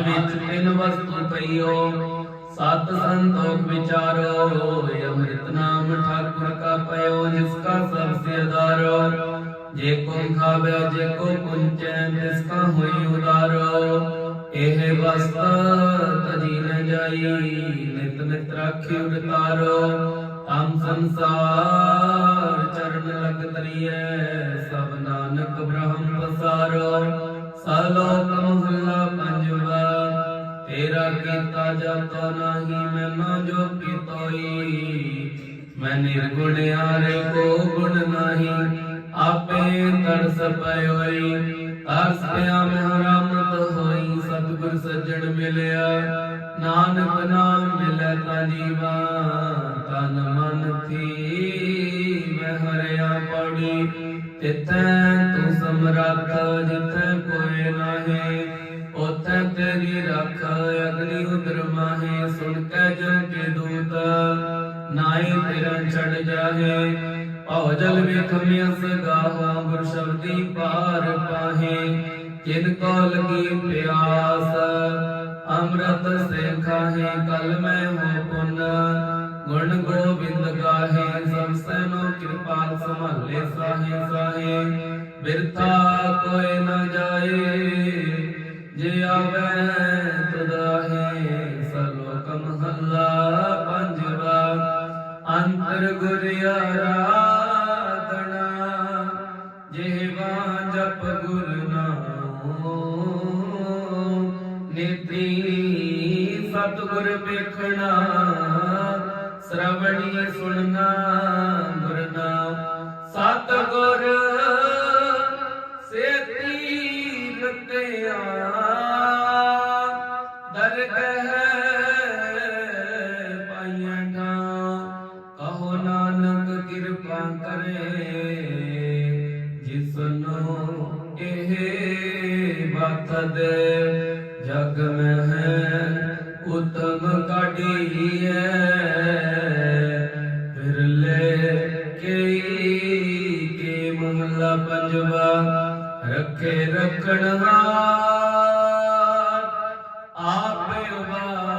ਵਿੱਚ ਤਿੰਨ ਵਸਤੂ ਪਈਓ। ਸਤ ਸੰਤੋਖ ਵਿਚਾਰੋ ਅੰਮ੍ਰਿਤ ਨਾਮ ਠਾਕੁਰ ਕਾ ਪਇਓ, ਜਿਸ ਕਾ ਸਭ ਸੇ ਆਧਾਰੋ। ਜੇ ਕੋ ਖਾਵੇ, ਜੇ ਕੋ ਪੁੰਚੈ ਤਿਸ ਕਾ ਹੋਈ ਉਦਾਰੋ। ਇਹ ਵਸਤ ਤਜੀ ਨ ਜਾਈ, ਨਿਤ ਨਿਤ ਰਾਖਿ ਉਤਾਰੋ। ਹਮ ਸੰਸਾਰ ਚਰਨ ਲਗ ਤਰੀਐ, ਸਭ ਨਾਨਕ ਬ੍ਰਹਮ ਪਸਾਰੋ। ਸਲੋਕ ਮਹਲਾ ਪੰਜਵਾ ਤੇਰਾ ਕੀਤਾ ਜਪ ਨਾਹੀ ਮੈਂ ਨਾ ਜੋ ਤੋਈ ਮੈਂ ਨਿਰਗੁਣ ਕੋ ਗੁਣ ਨਾਹੀ, ਆਪੇ ਤਰਸ ਪਇਓਈ। ਤਰਸ ਪਿਆ ਹੋਈ, ਸਤਿਗੁਰ ਸੱਜਣ ਮਿਲਿਆ। ਨਾਨਕ ਨਾਮ ਮਿਲੈ ਤਾ ਜੀਵਾ, ਤਨ ਮਨ ਥੀ। ਮੈਂ ਹਰਿਆ ਪੜੀ ਤਿਥੈ ਤੂੰ ਸਮਰੱਥ, ਜਿਥੈ ਕੋਈ ਨਾਹੀ। ਉਥੈ ਤੇਰੀ ਰੱਖ ਅਗਨੀ ਉਦਰ ਮਾਹੇ, ਸੁਣ ਕੈ ਜਨ ਕੇ ਦੂਤ ਨਾਈ ਤੇਰਾ ਛੜ ਜਾਹੇ। ਭਉ ਜਲ ਵੇਖ ਮਿਸ ਗਾਵਾ ਗੁਰ ਸ਼ਬਦੀ ਪਾਰ ਪਾਹੇ। ਜਿਨ ਕੋ ਲਗੀ ਪਿਆਸ, ਅੰਮ੍ਰਿਤ ਸੇ ਖਾਹੇ, ਕਲ ਮੈਂ ਹੋ ਪੁਨ। ਗੁਣ ਗੋਬਿੰਦ ਗਾਹੇ, ਸਭ ਸੈਨੋ ਕਿਰਪਾਲ ਸੰਭਾਲੇ, ਸਾਹੇ ਸਾਹੇ। ਬਿਰਥਾ ਕੋਈ ਨ ਜਾਏ। ਜੇ ਆਵੇ ਤਦਾਹੇ ਸਲੋਕ ਮਹੱਲਾ ਪੰਜਵਾ। ਅੰਤਰ ਗੁਰ ਆਰਾਧਨਾ, ਜਿਹਵਾ ਜਪ ਗੁਰ ਨਾਮ ਨਿਤੀ ਸਤਿਗੁਰ ਵੇਖਣਾ ਸ਼ਰਵਣੀ ਸੁਣਨਾ ਸੇਤੀ ਲਤਿਆ ਦਰਗਹ ਪਾਈਆਂ ਠਾਂ ਕਹੋ ਨਾਨਕ ਕਿਰਪਾ ਕਰੇ। ਜਿਸਨੂੰ ਇਹ ਬਖਤ ਦੇ ਰੱਖੇ ਰੱਖਣ ਹਾਰ ਆਪੇ ਉਬਾਰਿਆ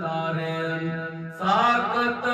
ਤਾਰੇ ਸਾਖਤ